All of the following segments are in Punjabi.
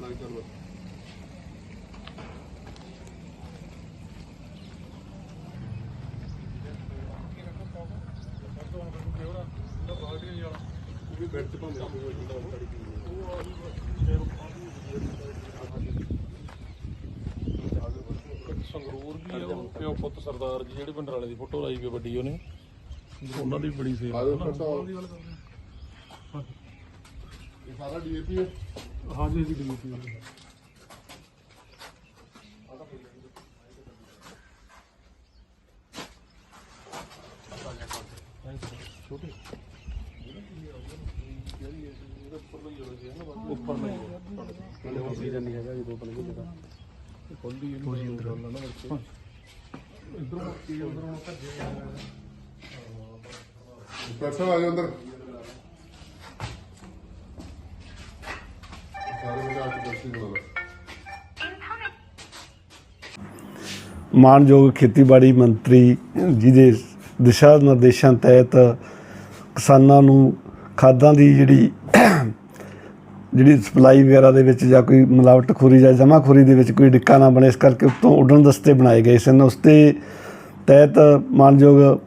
ਬਣਾ ਚੱਲ ਬਸ। ਉਹ ਵੀ ਬੈਠ ਚ ਭਾਵੇਂ ਉਹ ਜਿਹੜਾ ਉਹ ਖੜੀ ਸੰਗਰੂਰ ਵੀ ਆ ਉਹ ਪਿਓ ਪੁੱਤ ਸਰਦਾਰ ਜੀ ਜਿਹੜੇ ਪਿੰਡਰਾਲੇ ਦੀ ਫੋਟੋ ਲਾਈ ਗਈ ਵੱਡੀ ਉਹਨੇ। ਉਹਨਾਂ ਦੀ ਬੜੀ ਸੇਵਾ ਹੈ ਜੀ ਡਿਊਟੀ ਛੋਟੇ ਉੱਪਰ ਨਹੀਂ ਨਾਲੇ ਹੁਣ ਸੀਜ਼ਨ ਨਹੀਂ ਹੈਗਾ ਜਦੋਂ ਬਣ ਜੇਗਾ ਖੋਲੀ ਇਹਨੂੰ ਅੰਦਰ ਨਾ ਵਿੱਚ ਇਧਰੋਂ ਕੀ ਉਧਰੋਂ ਭੱਜੇ ਇੰਸਪੈਕਟਰ ਸਾਹਿਬ ਆ ਜਾਓ ਅੰਦਰ ਸਾਰੇ ਮੇਰੇ ਆਪ ਮਾਨਯੋਗ ਖੇਤੀਬਾੜੀ ਮੰਤਰੀ ਜੀ ਦੇ ਦਿਸ਼ਾ ਨਿਰਦੇਸ਼ਾਂ ਤਹਿਤ ਕਿਸਾਨਾਂ ਨੂੰ ਖਾਦਾਂ ਦੀ ਜਿਹੜੀ ਜਿਹੜੀ ਸਪਲਾਈ ਵਗੈਰਾ ਦੇ ਵਿੱਚ ਜਾਂ ਕੋਈ ਮਿਲਾਵਟਖੋਰੀ ਜਾਂ ਜਮਾਖੋਰੀ ਦੇ ਵਿੱਚ ਕੋਈ ਡਿੱਕਾ ਨਾ ਬਣੇ, ਇਸ ਕਰਕੇ ਉੱਤੋਂ ਉੱਡਣ ਦਸਤੇ ਬਣਾਏ ਗਏ ਸਨ। ਉਸ ਦੇ ਤਹਿਤ ਮਾਨਯੋਗ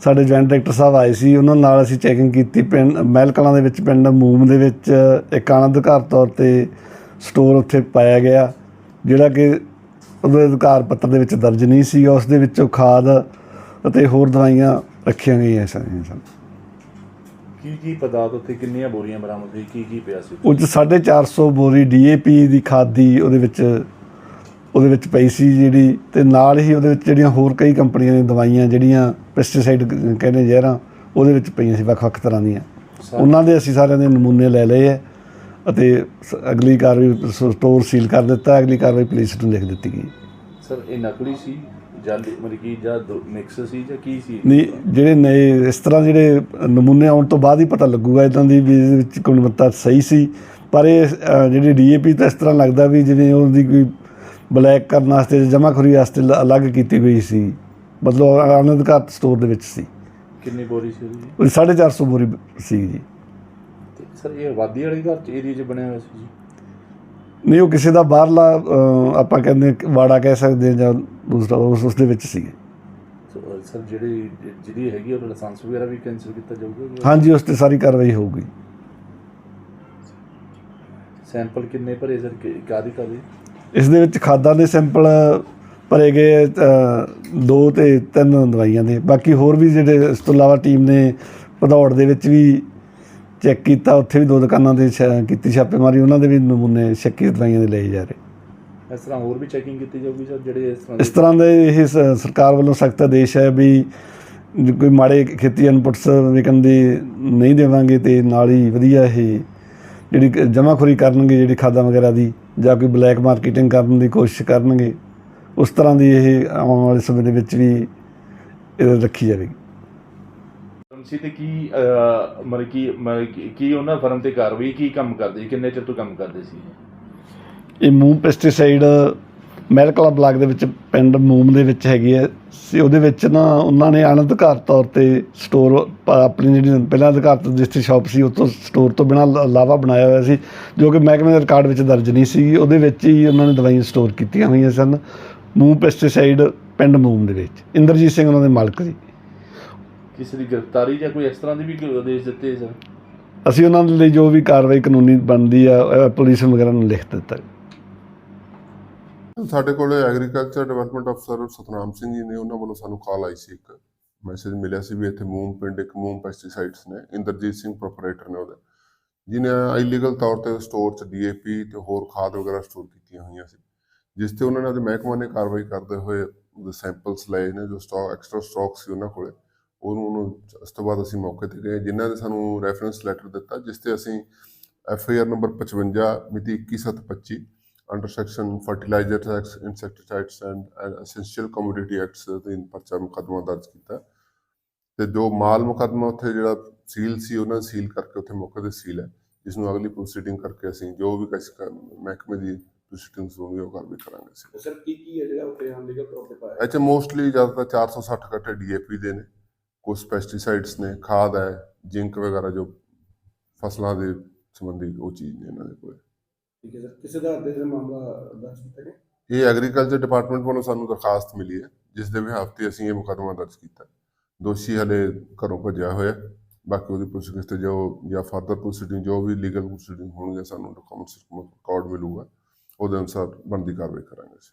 ਸਾਡੇ ਜੁਆਇੰਟ ਡਾਇਰੈਕਟਰ ਸਾਹਿਬ ਆਏ ਸੀ। ਉਹਨਾਂ ਨਾਲ ਅਸੀਂ ਚੈਕਿੰਗ ਕੀਤੀ। ਪਿੰਡ ਮਹਿਲ ਕਲਾਂ ਦੇ ਵਿੱਚ, ਪਿੰਡ ਮੂਮ ਦੇ ਵਿੱਚ, ਇੱਕ ਅਨਧਿਕਾਰ ਤੌਰ ਤੇ ਸਟੋਰ ਉੱਥੇ ਪਾਇਆ ਗਿਆ ਜਿਹੜਾ ਕਿ ਉਹਦੇ ਅਧਿਕਾਰ ਪੱਤਰ ਦੇ ਵਿੱਚ ਦਰਜ ਨਹੀਂ ਸੀ ਉਸ ਦੇ ਵਿੱਚੋਂ ਖਾਦ ਅਤੇ ਹੋਰ ਦਵਾਈਆਂ ਰੱਖੀਆਂ ਗਈਆਂ ਸਨ ਸਨ। ਕੀ ਕੀ ਪਦਾਰਥ ਉੱਥੇ ਕਿੰਨੀਆਂ ਬੋਰੀਆਂ ਬਰਾਮਦ ਹੋਈ ਕੀ ਕੀ ਪਿਆ ਸੀ? ਉਹ 'ਚ 450 ਬੋਰੀ ਡੀਏਪੀ ਦੀ ਖਾਦ ਦੀ ਉਹਦੇ ਵਿੱਚ ਉਹਦੇ ਵਿੱਚ ਪਈ ਸੀ ਜਿਹੜੀ ਤੇ ਨਾਲ ਹੀ ਉਹਦੇ ਵਿੱਚ ਜਿਹੜੀਆਂ ਹੋਰ ਕਈ ਕੰਪਨੀਆਂ ਦੀਆਂ ਦਵਾਈਆਂ ਜਿਹੜੀਆਂ ਪੈਸਟੀਸਾਈਡ ਕਹਿੰਦੇ ਜ਼ਹਿਰਾਂ ਉਹਦੇ ਵਿੱਚ ਪਈਆਂ ਸੀ ਵੱਖ-ਵੱਖ ਤਰ੍ਹਾਂ ਦੀਆਂ। ਉਹਨਾਂ ਦੇ ਅਸੀਂ ਸਾਰਿਆਂ ਦੇ ਨਮੂਨੇ ਲੈ ਲਏ ਹੈ। ਅਤੇ ਅਗਲੀ ਕਾਰਵਾਈ ਸਟੋਰ ਸੀਲ ਕਰ ਦਿੱਤਾ ਅਗਲੀ ਕਾਰਵਾਈ ਪੁਲਿਸ ਨੂੰ ਲਿਖ ਦਿੱਤੀ ਗਈ। ਸਰ ਇਹ ਨਕਲੀ ਸੀ ਜਾਂ ਮਤਲਬ ਕਿ ਜਾਂ ਮਿਕਸ ਸੀ ਜਾਂ ਕੀ ਸੀ? ਨਹੀਂ ਜਿਹੜੇ ਨਏ ਇਸ ਤਰ੍ਹਾਂ ਜਿਹੜੇ ਨਮੂਨੇ ਆਉਣ ਤੋਂ ਬਾਅਦ ਹੀ ਪਤਾ ਲੱਗੂਗਾ ਇਦਾਂ ਦੀ ਵੀ ਇਹਦੇ ਵਿੱਚ ਗੁਣਵੱਤਾ ਸਹੀ ਸੀ। ਪਰ ਇਹ ਜਿਹੜੀ ਡੀਏਪੀ ਤਾਂ ਇਸ ਤਰ੍ਹਾਂ ਲੱਗਦਾ ਵੀ ਜਿਵੇਂ ਉਹਦੀ ਕੋਈ ਬਲੈਕ ਕਰਨ ਵਾਸਤੇ ਜਮਾਖੋਰੀ ਵਾਸਤੇ ਅਲੱਗ ਕੀਤੀ ਗਈ ਸੀ। ਮਤਲਬ ਅਨਧਿਕਾਰਤ ਸਟੋਰ ਦੇ ਵਿੱਚ ਸੀ। ਕਿੰਨੀ ਬੋਰੀ ਸੀ ਜੀ ਉਹ 450 ਬੋਰੀ ਸੀ ਜੀ। ਸਰ ਇਹ ਆਬਾਦੀ ਵਾਲੇ ਘਰ ਚ ਏਰੀਆ 'ਚ ਬਣਿਆ ਹੋਇਆ ਸੀ ਜੀ। ਨਹੀਂ ਉਹ ਕਿਸੇ ਦਾ ਬਾਹਰਲਾ ਆਪਾਂ ਕਹਿੰਦੇ ਵਾੜਾ ਕਹਿ ਸਕਦੇ ਹਾਂ ਜਾਂ ਦੂਸਰਾ ਉਸ ਉਸ ਦੇ ਵਿੱਚ ਸੀ ਸੋ, ਅ, ਸਰ ਜਿਹੜੀ ਜਿਹੜੀ ਹੈਗੀ ਉਹਦਾ ਲਾਇਸੈਂਸ ਵਗੈਰਾ ਵੀ ਕੈਂਸਲ ਕੀਤਾ ਜਾਊਗਾ ਹਾਂਜੀ ਉਸ ਤੇ ਸਾਰੀ ਕਾਰਵਾਈ ਹੋਊਗੀ। ਸੈਂਪਲ ਕਿੰਨੇ ਭਰੇ ਸਰ? ਕਿ- ਕਾਹਦੀ ਕਾਹਦੀ? ਇਸ ਦੇ ਵਿੱਚ ਖਾਦਾਂ ਦੇ ਸੈਂਪਲ ਭਰੇ ਗਏ ਅ, ਦੋ ਤੇ ਤਿੰਨ ਦਵਾਈਆਂ ਦੇ। ਬਾਕੀ ਹੋਰ ਵੀ ਜਿਹੜੇ ਇਸ ਤੋਂ ਇਲਾਵਾ ਟੀਮ ਨੇ ਭਦੌੜ ਦੇ ਵਿੱਚ ਵੀ ਚੈੱਕ ਕੀਤਾ ਉੱਥੇ ਵੀ ਦੋ ਦੁਕਾਨਾਂ ਤੇ ਛ- ਕੀਤੀ ਛਾਪੇਮਾਰੀ ਉਹਨਾਂ ਦੇ ਵੀ ਨਮੂਨੇ ਸ਼ੱਕੀ ਦਵਾਈਆਂ ਦੇ ਲਏ ਜਾ ਰਹੇ। ਇਸ ਤਰ੍ਹਾਂ ਹੋਰ ਵੀ ਚੈਕਿੰਗ ਕੀਤੀ ਜਾਊਗੀ ਸਰ ਜਿਹੜੇ ਇਸ ਤਰ੍ਹਾਂ ਇਸ ਤਰ੍ਹਾਂ ਦੇ ਇਹ ਸ- ਸਰਕਾਰ ਵੱਲੋਂ ਸਖਤ ਆਦੇਸ਼ ਹੈ ਵੀ ਜੇ ਕੋਈ ਮਾੜੇ ਖੇਤੀ ਇਨਪੁਟਸ ਵਿਕਣ ਦੀ ਨਹੀਂ ਦੇਵਾਂਗੇ ਤੇ ਨਾਲ ਹੀ ਵਧੀਆ ਇਹ ਜਿਹੜੀ ਜਮਾਖੋਰੀ ਕਰਨਗੇ ਜਿਹੜੀ ਖਾਦਾਂ ਵਗੈਰਾ ਦੀ ਜਾਂ ਕੋਈ ਬਲੈਕ ਮਾਰਕੀਟਿੰਗ ਕਰਨ ਦੀ ਕੋਸ਼ਿਸ਼ ਕਰਨਗੇ ਉਸ ਤਰ੍ਹਾਂ ਦੀ ਇਹ ਆਉਣ ਵਾਲੇ ਸਮੇਂ ਦੇ ਵਿੱਚ ਵੀ ਇਹ ਰੱਖੀ ਜਾਵੇਗੀ। ਸੀ ਤੇ ਕੀ ਮਤਲਬ ਕੀ, ਮਤਲਬ ਕੀ- ਉਹਨਾਂ ਫਰਮ ਤੇ ਕਾਰਵਾਈ, ਕੀ ਕੰਮ ਕਰਦੇ ਕਿੰਨੇ ਚਿਰ ਤੋਂ ਕੰਮ ਕਰਦੇ ਸੀ? ਇਹ ਮੂਮ ਪੈਸਟੀਸਾਈਡ ਮਹਿਲਕਲਾ ਬਲਾਕ ਦੇ ਵਿੱਚ, ਪਿੰਡ ਮੂਮ ਦੇ ਵਿੱਚ ਹੈਗੀ ਹੈ। ਸੀ, ਉਹਦੇ ਵਿੱਚ ਨਾ ਉਹਨਾਂ ਨੇ ਅਣਅਧਿਕਾਰ ਤੌਰ ਤੇ ਸਟੋਰ ਆਪਣੀ ਜਿਹੜੀ ਪਹਿਲਾਂ ਅਧਿਕਾਰਤ ਰਜਿਸਟਰੀ ਸ਼ਾਪ ਸੀ ਉਹ ਤੋਂ ਸਟੋਰ ਤੋਂ ਬਿਨਾਂ ਲਾਵਾ ਬਣਾਇਆ ਹੋਇਆ ਸੀ, ਜੋ ਕਿ ਮਹਿਕਮੇ ਦੇ ਰਿਕਾਰਡ ਵਿੱਚ ਦਰਜ ਨਹੀਂ ਸੀ। ਉਹਦੇ ਵਿੱਚ ਹੀ ਉਹਨਾਂ ਨੇ ਦਵਾਈਆਂ ਸਟੋਰ ਕੀਤੀਆਂ ਹੋਈਆਂ ਸਨ। ਮੂਮ ਪੈਸਟੀਸਾਈਡ ਪਿੰਡ ਮੂਮ ਦੇ ਵਿੱਚ। ਇੰਦਰਜੀਤ ਸਿੰਘ ਉਹਨਾਂ ਦੇ ਮਾਲਕ ਜੀ ਕਿਸੇ ਦੀ ਗ੍ਰਿਫਤਾਰੀ ਜਾਂ ਕੋਈ ਇਸ ਤਰ੍ਹਾਂ ਦੀ ਵੀ ਕੋਈ ਆਦੇਸ਼ ਦਿੱਤੇ ਸਰ ਅਸੀਂ ਉਹਨਾਂ ਦੇ ਲਈ ਜੋ ਵੀ ਕਾਰਵਾਈ ਕਾਨੂੰਨੀ ਬਣਦੀ ਆ ਅਹ ਪੁਲਿਸ ਵਗੈਰਾ ਨੂੰ ਲਿਖ ਦਿੱਤਾ। ਸਾਡੇ ਕੋਲ ਐਗਰੀਕਲਚਰ ਡਿਵੈਲਪਮੈਂਟ ਅਫਸਰ ਸਤਨਾਮ ਸਿੰਘ ਜੀ ਨੇ ਉਹਨਾਂ ਵੱਲੋਂ ਸਾਨੂੰ ਕਾਲ ਆਈ ਸੀ ਇੱਕ ਮੈਸੇਜ ਮਿਲਿਆ ਸੀ ਵੀ ਇੱਥੇ ਮੂਮ ਪਿੰਡ ਇੱਕ ਮੂਮ ਪੈਸਟੀਸਾਈਡਸ ਨੇ ਇੰਦਰਜੀਤ ਸਿੰਘ ਪ੍ਰੋਪਰਾਈਟਰ ਨੇ ਉਹਦੇ। ਜਿਨੇ ਇਲੀਗਲ ਤੌਰ ਤੇ ਸਟੋਰ 'ਚ ਡੀਏਪੀ ਤੇ ਹੋਰ ਖਾਦ ਵਗੈਰਾ ਸਟੋਰ ਕੀਤੀਆਂ ਹੋਈਆਂ ਸੀ। ਜਿਸ ਤੇ ਉਹਨਾਂ ਨੇ ਉਹਦੇ ਮਹਿਕਮਾ ਨੇ ਕਾਰਵਾਈ ਕਰਦੇ ਹੋਏ ਉਹਦੇ ਸੈਂਪਲਸ ਲਏ ਨੇ ਜੋ ਸਟਾਕ ਐਕਸਟਰਾ ਸਟਾਕ ਸੀ ਉਹਨਾਂ ਕੋਲੇ। ਉਹਨੂੰ ਉਹਨੂੰ ਇਸ ਤੋਂ ਬਾਅਦ ਅਸੀਂ ਮੌਕੇ ਤੇ ਗਏ ਜਿਨ੍ਹਾਂ ਨੇ ਸਾਨੂੰ ਰੈਫਰੈਂਸ ਲੈਟਰ ਦਿੱਤਾ ਜਿਸ ਤੇ ਅਸੀਂ ਐਫ ਆਈ ਆਰ ਨੰਬਰ 55 ਮਿਤੀ 21725 under section fertilizer act insecticides and essential commodity acts ਦੇ ਪਰਚਾ ਮੁਕੱਦਮਾ ਦਰਜ ਕੀਤਾ। ਤੇ ਜੋ ਮਾਲ ਮੁਕੱਦਮਾ ਉੱਥੇ ਜਿਹੜਾ ਸੀਲ ਸੀ ਉਹਨਾਂ ਸੀਲ ਕਰਕੇ ਉੱਥੇ ਮੌਕੇ ਤੇ ਸੀਲ ਹੈ ਜਿਸ ਨੂੰ ਅਗਲੀ ਪ੍ਰੋਸੀਡਿੰਗ ਕਰਕੇ ਅਸੀਂ ਜੋ ਵੀ ਕਿਸ ਮਹਿਕਮੇ ਦੀ ਪ੍ਰੋਸੀਡਿੰਗਸ ਹੋਣਗੇ ਉਹ ਕਾਰਵਾਈ ਕਰਾਂਗੇ ਸਰ ਕੀ ਕੀ ਹੈ ਜਿਹੜਾ ਉੱਥੇ ਅਨਲੀਗਲ ਤੌਰ ਤੇ ਪਾਇਆ? 'ਚ ਮੋਸਟਲੀ ਜ਼ਿਆਦਾਤਰ 460 ਕੱਟੇ ਡੀਏਪੀ ਦੇ ਨੇ। ਕੁਝ ਪੈਸਟੀਸਾਈਡਸ ਨੇ ਖਾਦ ਹੈ ਜਿੰਕ ਵਗੈਰਾ ਜੋ ਫਸਲਾਂ ਦੇ ਸੰਬੰਧੀ ਉਹ ਚੀਜ਼ ਨੇ ਇਹਨਾਂ ਦੇ ਕੋਲ। ਠੀਕ ਹੈ ਸਰ ਕਿਸੇ ਦਾ ਅੱਧੇ ਦਾ ਮਾਮਲਾ ਦਰਜ ਕੀਤਾ ਗਿਆ? ਇਹ ਐਗਰੀਕਲਚਰ ਡਿਪਾਰਟਮੈਂਟ ਵੱਲੋਂ ਸਾਨੂੰ ਦਰਖਾਸਤ ਮਿਲੀ ਹੈ ਜਿਸ ਦੇ ਵਿਹਾਰ ਤੇ ਅਸੀਂ ਇਹ ਮੁਕੱਦਮਾ ਦਰਜ ਕੀਤਾ ਦੋਸ਼ੀ ਹਲੇ ਘਰੋਂ ਭੱਜਿਆ ਹੋਇਆ ਬਾਕੀ ਉਹਦੀ ਪੁੱਛਗਿੱਛ ਤੇ ਜੋ ਜਾਂ ਫਰਦਰ ਪ੍ਰੋਸੀਡਿੰਗ ਜੋ ਵੀ ਲੀਗਲ ਪ੍ਰੋਸੀਡਿੰਗ ਹੋਣਗੇ ਸਾਨੂੰ ਡਾਕੂਮੈਂਟਸ ਰਿਕਾਰਡ ਮਿਲੂਗਾ ਉਹਦੇ ਅਨੁਸਾਰ ਬਣਦੀ ਕਾਰਵਾਈ ਕਰਾਂਗੇ ਅਸੀਂ।